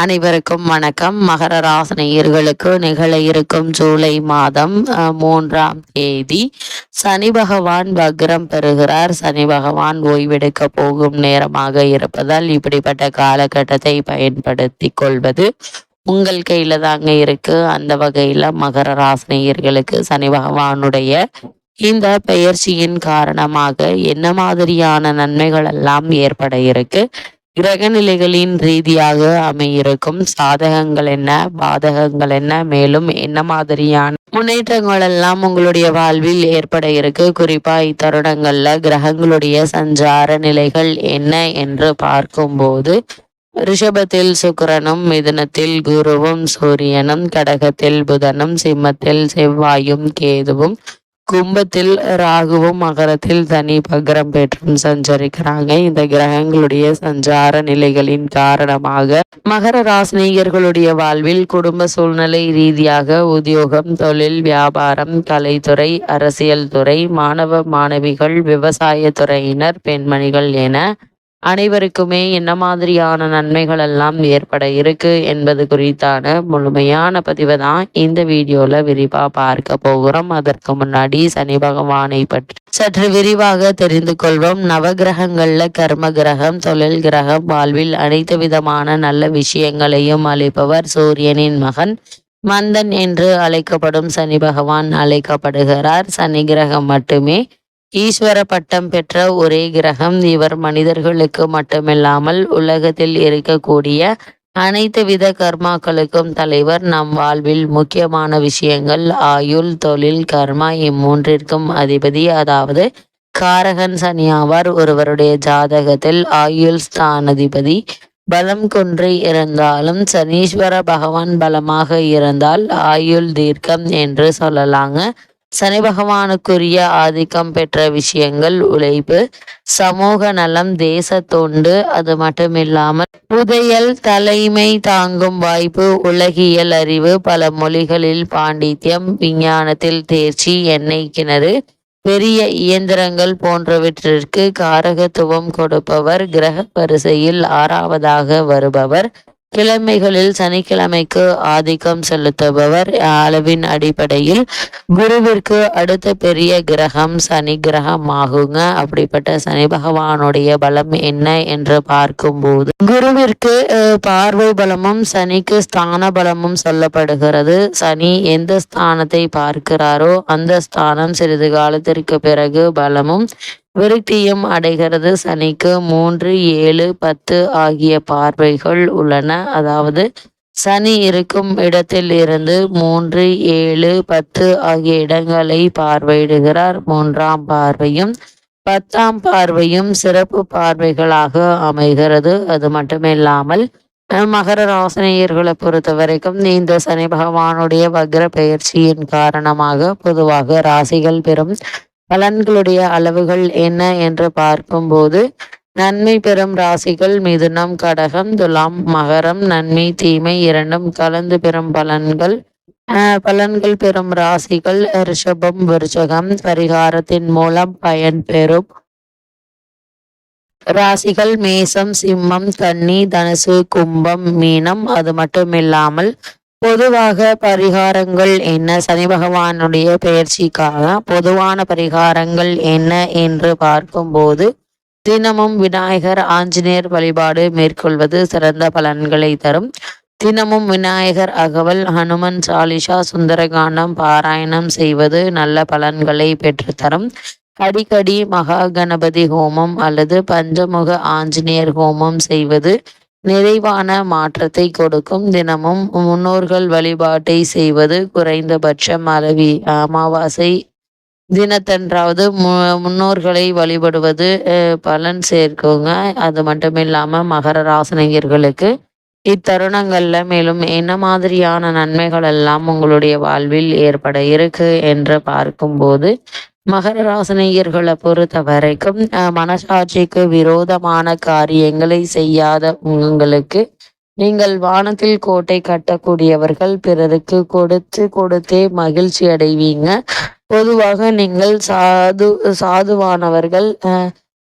அனைவருக்கும் வணக்கம். மகர ராசனையர்களுக்கு நிகழ இருக்கும் ஜூலை மாதம் மூன்றாம் தேதி சனி பகவான் வக்ரம் பெறுகிறார். சனி பகவான் ஓய்வெடுக்க போகும் நேரமாக இருப்பதால் இப்படிப்பட்ட காலகட்டத்தை பயன்படுத்தி கொள்வது உங்கள் கையில தாங்க இருக்கு. அந்த வகையில மகர ராசனையர்களுக்கு சனி பகவானுடைய இந்த பெயர்ச்சியின் காரணமாக என்ன மாதிரியான நன்மைகள் எல்லாம் ஏற்பட இருக்கு? கிரக நிலைகளின் ரீதியாக அமையிருக்கும் சாதகங்கள் என்ன பாதகங்கள் என்ன மேலும் என்ன மாதிரியான முன்னேற்றங்கள் எல்லாம் உங்களுடைய வாழ்வில் ஏற்பட இருக்கு? குறிப்பா இத்தருணங்கள்ல கிரகங்களுடைய சஞ்சார நிலைகள் என்ன என்று பார்க்கும்போது ரிஷபத்தில் சுக்கரனும் மிதுனத்தில் குருவும் சூரியனும் கடகத்தில் புதனும் சிம்மத்தில் செவ்வாயும் கேதுவும் கும்பத்தில் ராகுவும் மகரத்தில் தனி பகரம் பெற்றும் சஞ்சரிக்கிறாங்க. இந்த கிரகங்களுடைய சஞ்சார நிலைகளின் காரணமாக மகர ராசினியர்களுடைய வாழ்வில் குடும்ப சூழ்நிலை ரீதியாக உத்தியோகம் தொழில் வியாபாரம் கலைத்துறை அரசியல் துறை மாணவ மாணவிகள் விவசாய துறையினர் பெண்மணிகள் என அனைவருக்குமே என்ன மாதிரியான நன்மைகள் எல்லாம் ஏற்பட இருக்கு என்பது குறித்தான முழுமையான பதிவை தான் இந்த வீடியோல விரிவா பார்க்க போகிறோம். அதற்கு முன்னாடி சனி பகவானை பற்றி சற்று விரிவாக தெரிந்து கொள்வோம். நவகிரகங்கள்ல கர்ம கிரகம் தொழில் கிரகம் வாழ்வில் அனைத்து விதமான நல்ல விஷயங்களையும் அளிப்பவர் சூரியனின் மகன். மந்தன் என்று அழைக்கப்படும் சனி பகவான் அழைக்கப்படுகிறார். சனி கிரகம் மட்டுமே ஈஸ்வர பட்டம் பெற்ற ஒரே கிரகம் இவர் மனிதர்களுக்கு மட்டுமில்லாமல் உலகத்தில் இருக்கக்கூடிய அனைத்து வித கர்மாக்களுக்கும் தலைவர். நம் வாழ்வில் முக்கியமான விஷயங்கள் ஆயுள் தொழில் கர்மா இம்மூன்றிற்கும் அதிபதி. அதாவது காரகன் சனியாவார் ஒருவருடைய ஜாதகத்தில் ஆயுள் ஸ்தானதிபதி. பலம் கொன்று இருந்தாலும் சனீஸ்வர பகவான் பலமாக இருந்தால் ஆயுள் தீர்க்கம் என்று சொல்லலாங்க. சனி பகவானுக்குரிய ஆதிக்கம் பெற்ற விஷயங்கள் உழைப்பு சமூக நலம் தேச தொண்டு அது மட்டுமில்லாமல் புதையல் தலைமை தாங்கும் வாய்ப்பு உலகியல் அறிவு பல மொழிகளில் பாண்டித்யம் விஞ்ஞானத்தில் தேர்ச்சி எண்ணெய் கிணறு பெரிய இயந்திரங்கள் போன்றவற்றிற்கு காரகத்துவம் கொடுப்பவர் கிரக வரிசையில் ஆறாவதாக வருபவர். கிழமைகளில் சனிக்கிழமைக்கு ஆதிக்கம் செலுத்துபவர். அளவின் அடிப்படையில் குருவிற்கு அடுத்த பெரிய கிரகம் சனி கிரகம் ஆகுங்க அப்படிப்பட்ட சனி பகவானுடைய பலம் என்ன என்று பார்க்கும்போது குருவிற்கு பார்வை பலமும் சனிக்கு ஸ்தான பலமும் சொல்லப்படுகிறது. சனி எந்த ஸ்தானத்தை பார்க்கிறாரோ அந்த ஸ்தானம் சிறிது காலத்திற்கு பிறகு பலமும் விருத்தியும் அடைகிறது. சனிக்கு மூன்று ஏழு பத்து ஆகிய பார்வைகள் உள்ளன. அதாவது சனி இருக்கும் இடத்தில் இருந்து மூன்று ஏழு பத்து ஆகிய இடங்களை பார்வையிடுகிறார். மூன்றாம் பார்வையும் பத்தாம் பார்வையும் சிறப்பு பார்வைகளாக அமைகிறது. அது மட்டுமில்லாமல் மகர ராசனையர்களை பொறுத்த வரைக்கும் இந்த சனி பகவானுடைய வக்ர பயிற்சியின் காரணமாக பொதுவாக ராசிகள் பெறும் பலன்களுடைய அளவுகள் என்ன என்று பார்க்கும்போது நன்மை பெறும் ராசிகள் மிதுனம் கடகம் துலாம் மகரம் நன்மை தீமை இரண்டும் கலந்து பெறும் பலன்கள். பலன்கள் பெறும் ராசிகள் ரிஷபம் விருச்சகம் பரிகாரத்தின் மூலம் பயன் பெறும். ராசிகள் மேசம் சிம்மம் கன்னி தனுசு கும்பம் மீனம் அது மட்டுமில்லாமல் பொதுவாக பரிகாரங்கள் என்ன? சனி பகவானுடைய பெயர்ச்சிக்காக பொதுவான பரிகாரங்கள் என்ன என்று பார்க்கும்போது தினமும் விநாயகர் ஆஞ்சநேயர் வழிபாடு மேற்கொள்வது சிறந்த பலன்களை தரும். தினமும் விநாயகர் அகவல் ஹனுமன் சாலிஷா சுந்தரகாண்டம் பாராயணம் செய்வது நல்ல பலன்களை பெற்றுத்தரும். அடிக்கடி மகா கணபதி ஹோமம் அல்லது பஞ்சமுக ஆஞ்சநேயர் ஹோமம் செய்வது நிறைவான மாற்றத்தை கொடுக்கும். தினமும் முன்னோர்கள் வழிபாட்டை செய்வது குறைந்தபட்சம் அளவி அமாவாசை தினத்தன்றாவது மு முன்னோர்களை வழிபடுவது பலன் சேர்க்குங்க. அது மட்டும் இல்லாமல் மகர ராசனிகர்களுக்கு இத்தருணங்கள்ல மேலும் என்ன மாதிரியான நன்மைகள் எல்லாம் உங்களுடைய வாழ்வில் ஏற்பட இருக்கு என்று பார்க்கும்போது மகர ராசினியர்களை பொறுத்த வரைக்கும் மனசாட்சிக்கு விரோதமான காரியங்களை செய்யாத உங்களுக்கு நீங்கள் வானத்தில் கோட்டை கட்டக்கூடியவர்கள் பிறருக்கு கொடுத்து கொடுத்தே மகிழ்ச்சி அடைவீங்க. பொதுவாக நீங்கள் சாது சாதுவானவர்கள்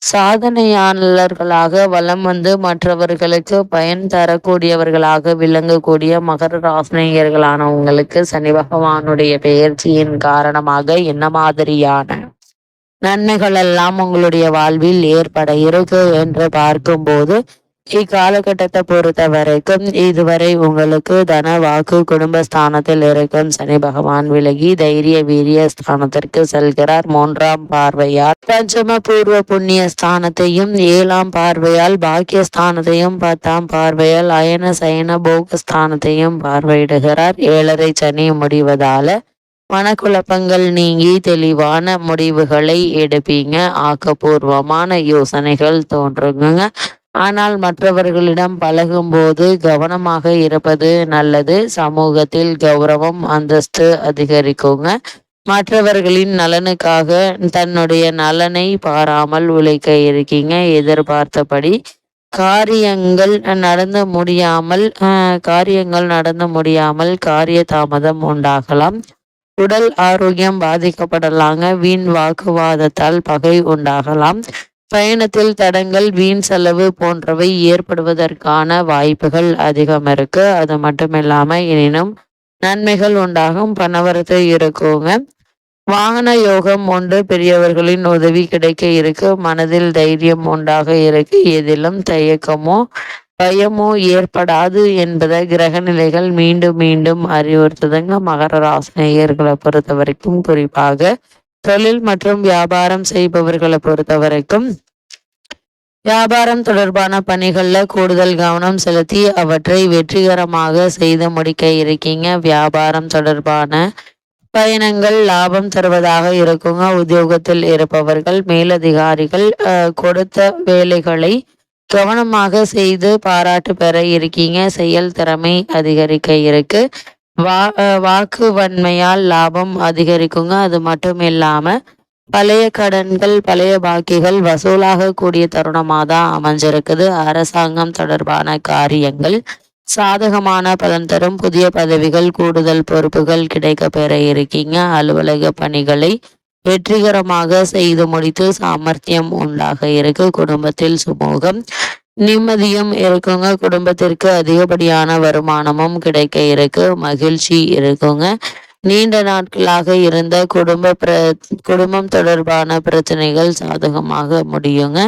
சாதனையாளர்களாக வலம் வந்து மற்றவர்களுக்கு பயன் தரக்கூடியவர்களாக விளங்கக்கூடிய மகர ராசினியர்களான உங்களுக்கு சனி பகவானுடைய பெயர்ச்சியின் காரணமாக என்ன மாதிரியான நன்மைகள் எல்லாம் உங்களுடைய வாழ்வில் ஏற்பட இருக்கு என்று பார்க்கும்போது இக்காலகட்டத்தை பொறுத்த வரைக்கும் இதுவரை உங்களுக்கு தன வாக்கு குடும்பஸ்தானத்தில் இருக்கும் சனி பகவான் விலகி தைரிய வீரிய ஸ்தானத்திற்கு செல்கிறார். மூன்றாம் பார்வையால் பஞ்சம பூர்வ புண்ணிய ஸ்தானத்தையும் ஏழாம் பார்வையால் பாக்கிய ஸ்தானத்தையும் பத்தாம் பார்வையால் அயன சயன போகஸ்தானத்தையும் பார்வையிடுகிறார். ஏழரை சனி முடிவதால மனக்குழப்பங்கள் நீங்கி தெளிவான முடிவுகளை எடுப்பீங்க. ஆக்கப்பூர்வமான யோசனைகள் தோன்றுங்க. ஆனால் மற்றவர்களிடம் பழகும்போது கவனமாக இருப்பது நல்லது. சமூகத்தில் கௌரவம் அந்தஸ்து அதிகரிக்குங்க. மற்றவர்களின் நலனுக்காக தன்னுடைய நலனை பாராமல் உழைக்க இருக்கீங்க. எதிர்பார்த்தபடி காரியங்கள் நடந்து முடியாமல் காரியங்கள் நடந்து முடியாமல் காரிய தாமதம் உண்டாகலாம். உடல் ஆரோக்கியம் பாதிக்கப்படலாங்க. வீண் வாக்குவாதத்தால் பகை உண்டாகலாம். பயணத்தில் தடங்கள் வீண் செலவு போன்றவை ஏற்படுவதற்கான வாய்ப்புகள் அதிகம் இருக்கு. அது மட்டும் இல்லாம எனினும் நன்மைகள் உண்டாகும். பணவரத்து இருக்குங்க. வாகன யோகம் ஒன்று பெரியவர்களின் உதவி கிடைக்க இருக்கு. மனதில் தைரியம் உண்டாக இருக்கு. எதிலும் தயக்கமோ பயமோ ஏற்படாது என்பதை கிரக நிலைகள் மீண்டும் மீண்டும் அறிவுறுத்துதுங்க. மகர ராசினியர்களை பொறுத்த வரைக்கும் குறிப்பாக தொழில் மற்றும் வியாபாரம் செய்பவர்களை பொறுத்த வரைக்கும் வியாபாரம் தொடர்பான பணிகளில் கூடுதல் கவனம் செலுத்தி அவற்றை வெற்றிகரமாக செய்து முடிக்க இருக்கீங்க. வியாபாரம் தொடர்பான பயணங்கள் லாபம் தருவதாக இருக்குங்க. உத்தியோகத்தில் இருப்பவர்கள் மேலதிகாரிகள் கொடுத்த வேலைகளை கவனமாக செய்து பாராட்டு பெற இருக்கீங்க. செயல் திறமை அதிகரிக்க இருக்கு. வா வாக்கு வன்மையால் லாபம் அதிகரிக்குங்க. அது மட்டும் இல்லாம பழைய கடன்கள் பழைய பாக்கிகள் வசூலாக கூடிய தருணமாக தான் அமைஞ்சிருக்குது. அரசாங்கம் தொடர்பான காரியங்கள் சாதகமான பலன் தரும். புதிய பதவிகள் கூடுதல் பொறுப்புகள் கிடைக்க பெற இருக்கீங்க. அலுவலக பணிகளை வெற்றிகரமாக செய்து முடித்து சாமர்த்தியம் உண்டாக இருக்கு. குடும்பத்தில் சுமூகம் நிம்மதியும் இருக்குங்க. குடும்பத்திற்கு அதிகப்படியான வருமானமும் கிடைக்க இருக்கு. மகிழ்ச்சி இருக்குங்க. நீண்ட நாட்களாக இருந்த குடும்ப பிர குடும்பம் தொடர்பான பிரச்சனைகள் சாதகமாக முடியுங்க.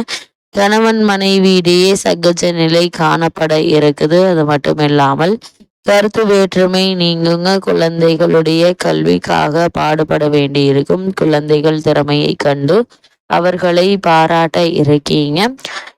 கணவன் மனைவியிடையே சகஜ நிலை காணப்பட இருக்குது. அது மட்டும் இல்லாமல் கருத்து வேற்றுமை நீங்குங்க. குழந்தைகளுடைய கல்விக்காக பாடுபட வேண்டி இருக்கும் குழந்தைகள் திறமையை கண்டு அவர்களை பாராட்ட இருக்கீங்க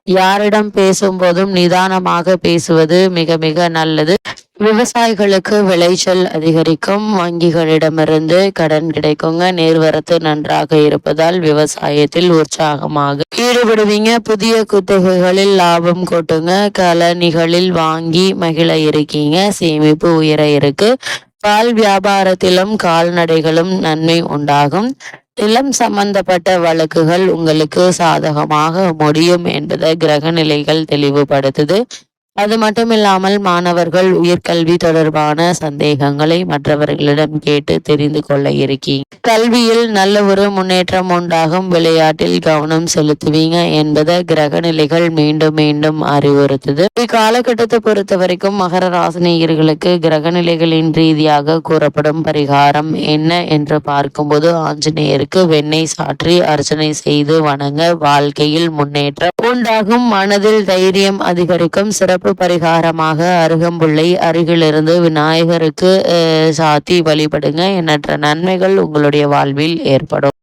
யாரிடம் பேசும்போதும் நிதானமாக பேசுவது மிக மிக நல்லது. விவசாயிகளுக்கு விளைச்சல் அதிகரிக்கும். வங்கிகளிடமிருந்து கடன் கிடைக்குங்க. நேர்வரத்து நன்றாக இருப்பதால் விவசாயத்தில் உற்சாகமாக ஈடுபடுவீங்க. புதிய குத்தகைகளில் லாபம் கொட்டுங்க. கலனிகளில் வாங்கி மகிழ இருக்கீங்க. சேமிப்பு உயர இருக்கு. பால் வியாபாரத்திலும் கால்நடைகளும் நன்மை உண்டாகும். நிலம் சம்பந்தப்பட்ட வழக்குகள் உங்களுக்கு சாதகமாக முடியும் என்பதை கிரக நிலைகள் தெளிவுபடுத்துது. அது மட்டும் இல்லாமல் மாணவர்கள் உயர்கல்வி தொடர்பான சந்தேகங்களை மற்றவர்களிடம் கேட்டு தெரிந்து கொள்ள இருக்கீங்க. கல்வியில் நல்ல ஒரு முன்னேற்றம் உண்டாகும். விளையாட்டில் கவனம் செலுத்துவீங்க என்பதை கிரக நிலைகள் மீண்டும் மீண்டும் அறிவுறுத்துது. இக்காலகட்டத்தை பொறுத்த வரைக்கும் மகர ராசினியர்களுக்கு கிரக நிலைகளின் ரீதியாக கூறப்படும் பரிகாரம் என்ன என்று பார்க்கும்போது ஆஞ்சநேயருக்கு வெண்ணெய் சாற்றி அர்ச்சனை செய்து வணங்க வாழ்க்கையில் முன்னேற்றம் உண்டாகும் மனதில் தைரியம் அதிகரிக்கும். சிறப்பு பரிகாரமாக அருகம்புள்ளை அருகிலிருந்து விநாயகருக்கு சாத்தி வழிபடுங்க. எண்ணற்ற நன்மைகள் உங்களுடைய வாழ்வில் ஏற்படும்.